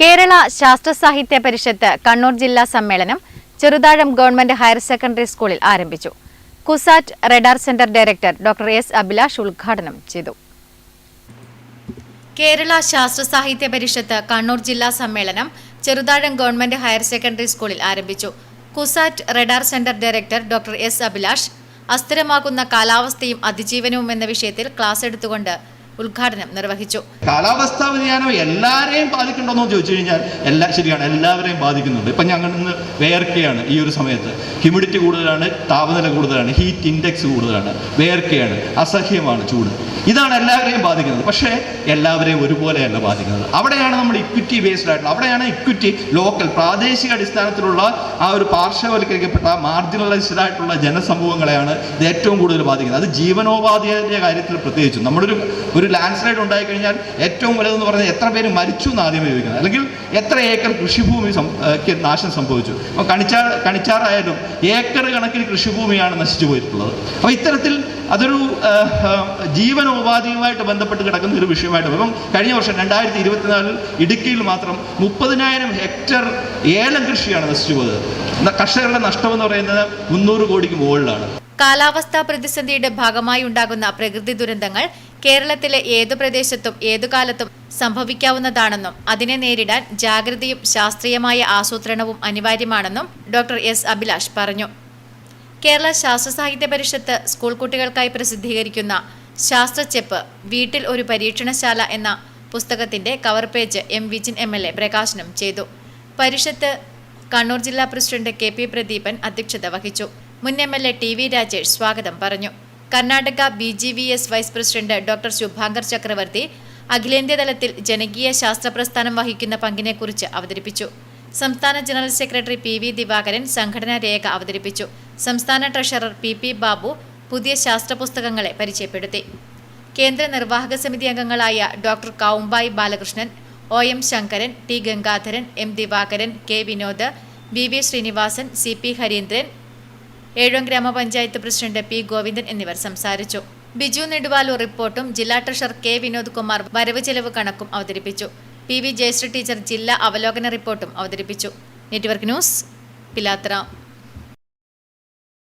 കേരള ശാസ്ത്ര സാഹിത്യ പരിഷത്ത് കണ്ണൂർ ജില്ലാ സമ്മേളനം ചെറുതാഴം ഗവൺമെന്റ് ഹയർ സെക്കൻഡറി സ്കൂളിൽ ആരംഭിച്ചു. CUSAT radar centre director doctor S Abhilash ഉദ്ഘാടനം ചെയ്തു. കേരള ശാസ്ത്ര സാഹിത്യ പരിഷത്ത് കണ്ണൂർ ജില്ലാ സമ്മേളനം ചെറുതാഴം ഗവൺമെന്റ് ഹയർ സെക്കൻഡറി സ്കൂളിൽ ആരംഭിച്ചു. CUSAT radar centre director doctor S Abhilash അസ്ഥിരമാകുന്ന കാലാവസ്ഥയും അതിജീവനവും എന്ന വിഷയത്തിൽ ക്ലാസ് എടുത്തുകൊണ്ട് ഉദ്ഘാടനം നിർവഹിച്ചു. കാലാവസ്ഥാ വ്യതിയാനം എല്ലാവരെയും ബാധിക്കുന്നുണ്ടോ എന്ന് ചോദിച്ചു കഴിഞ്ഞാൽ എല്ലാ ശരിയാണ് എല്ലാവരെയും ബാധിക്കുന്നുണ്ട്. ഇപ്പം ഞങ്ങൾ ഇന്ന് വേർക്കയാണ് ഈ ഒരു സമയത്ത്. ഹ്യൂമിഡിറ്റി കൂടുതലാണ് താപനില കൂടുതലാണ് ഹീറ്റ് ഇൻഡെക്സ് കൂടുതലാണ്. വേർക്കയാണ് അസഹ്യമാണ് ചൂട്. ഇതാണ് എല്ലാവരെയും ബാധിക്കുന്നത്. പക്ഷേ എല്ലാവരെയും ഒരുപോലെയല്ല ബാധിക്കുന്നത്. അവിടെയാണ് നമ്മൾ ഇക്വിറ്റി ബേസ്ഡ് ആയിട്ടുള്ള അവിടെയാണ് ഇക്വിറ്റി ലോക്കൽ പ്രാദേശിക അടിസ്ഥാനത്തിലുള്ള ആ ഒരു പാർശ്വവൽക്കരിക്കപ്പെട്ട മാർജിനലൈസ്ഡ് ആയിട്ടുള്ള ജനസമൂഹങ്ങളെയാണ് ഇത് ഏറ്റവും കൂടുതൽ ബാധിക്കുന്നത്. അത് ജീവനോപാധിയുടെ കാര്യത്തിൽ പ്രത്യേകിച്ചും. നമ്മളൊരു ഒരു ലാൻഡ് സ്ലൈഡ് ഉണ്ടായിക്കഴിഞ്ഞാൽ ഏറ്റവും വലുതെന്ന് പറഞ്ഞാൽ എത്ര പേര് മരിച്ചു എന്ന് ആദ്യമേ ചോദിക്കുന്നത്. അല്ലെങ്കിൽ എത്ര ഏക്കർ കൃഷിഭൂമി നാശം സംഭവിച്ചു. അപ്പോൾ കണിച്ചാർ കണിച്ചാറായാലും ഏക്കർ കണക്കിന് കൃഷിഭൂമിയാണ് നശിച്ചു പോയിട്ടുള്ളത്. അപ്പോൾ ഇത്തരത്തിൽ അതൊരു ജീവനോപാധിയുമായിട്ട് ബന്ധപ്പെട്ട് കിടക്കുന്ന ഒരു വിഷയമായിട്ട് അപ്പം കഴിഞ്ഞ വർഷം രണ്ടായിരത്തി ഇരുപത്തിനാലിൽ ഇടുക്കിയിൽ മാത്രം മുപ്പതിനായിരം ഹെക്ടർ ഏലം കൃഷിയാണ് നശിച്ചു പോയത് കർഷകരുടെ നഷ്ടമെന്ന് പറയുന്നത് മുന്നൂറ് കോടിക്ക് മുകളിലാണ്. കാലാവസ്ഥാ പ്രതിസന്ധിയുടെ ഭാഗമായി ഉണ്ടാകുന്ന പ്രകൃതി ദുരന്തങ്ങൾ കേരളത്തിലെ ഏതു പ്രദേശത്തും ഏതു കാലത്തും സംഭവിക്കാവുന്നതാണെന്നും അതിനെ നേരിടാൻ ജാഗ്രതയും ശാസ്ത്രീയമായ ആസൂത്രണവും അനിവാര്യമാണെന്നും ഡോക്ടർ എസ് അഭിലാഷ് പറഞ്ഞു. കേരള ശാസ്ത്ര സാഹിത്യ പരിഷത്ത് സ്കൂൾ കുട്ടികൾക്കായി പ്രസിദ്ധീകരിക്കുന്ന ശാസ്ത്രച്ചെപ്പ് വീട്ടിൽ ഒരു പരീക്ഷണശാല എന്ന പുസ്തകത്തിന്റെ cover page M Vijin M L A പ്രകാശനം ചെയ്തു. പരിഷത്ത് കണ്ണൂർ ജില്ലാ പ്രസിഡന്റ് കെ പി പ്രദീപൻ അധ്യക്ഷത വഹിച്ചു. മുൻ M L A T V Rajesh സ്വാഗതം പറഞ്ഞു. Karnataka B G V S vice president doctor Shubhankar Chakraborty അഖിലേന്ത്യാതലത്തിൽ ജനകീയ ശാസ്ത്ര പ്രസ്ഥാനം വഹിക്കുന്ന പങ്കിനെക്കുറിച്ച് അവതരിപ്പിച്ചു. സംസ്ഥാന general secretary P V Divakaran സംഘടനാ രേഖ അവതരിപ്പിച്ചു. സംസ്ഥാന ട്രഷറർ പി പി ബാബു പുതിയ ശാസ്ത്ര പുസ്തകങ്ങളെ പരിചയപ്പെടുത്തി. കേന്ദ്ര നിർവാഹക സമിതി അംഗങ്ങളായ doctor Kavumbayi Balakrishnan O. M. Sankaran T. Gangadharan M. Divakaran K. Vinod V. V. Srinivasan C. P. Harindran Ezhome ഗ്രാമപഞ്ചായത്ത് പ്രസിഡന്റ് പി. ഗോവിന്ദൻ എന്നിവർ സംസാരിച്ചു. ബിജു നെടുവാലൂർ റിപ്പോർട്ടും ജില്ലാ ട്രഷറർ കെ. വിനോദ് കുമാർ വരവ് ചെലവ് കണക്കും അവതരിപ്പിച്ചു. പി വി ജയശ്രീ ടീച്ചർ ജില്ലാ അവലോകന റിപ്പോർട്ടും അവതരിപ്പിച്ചു. നെറ്റ്വർക്ക് ന്യൂസ് പിലാത്ര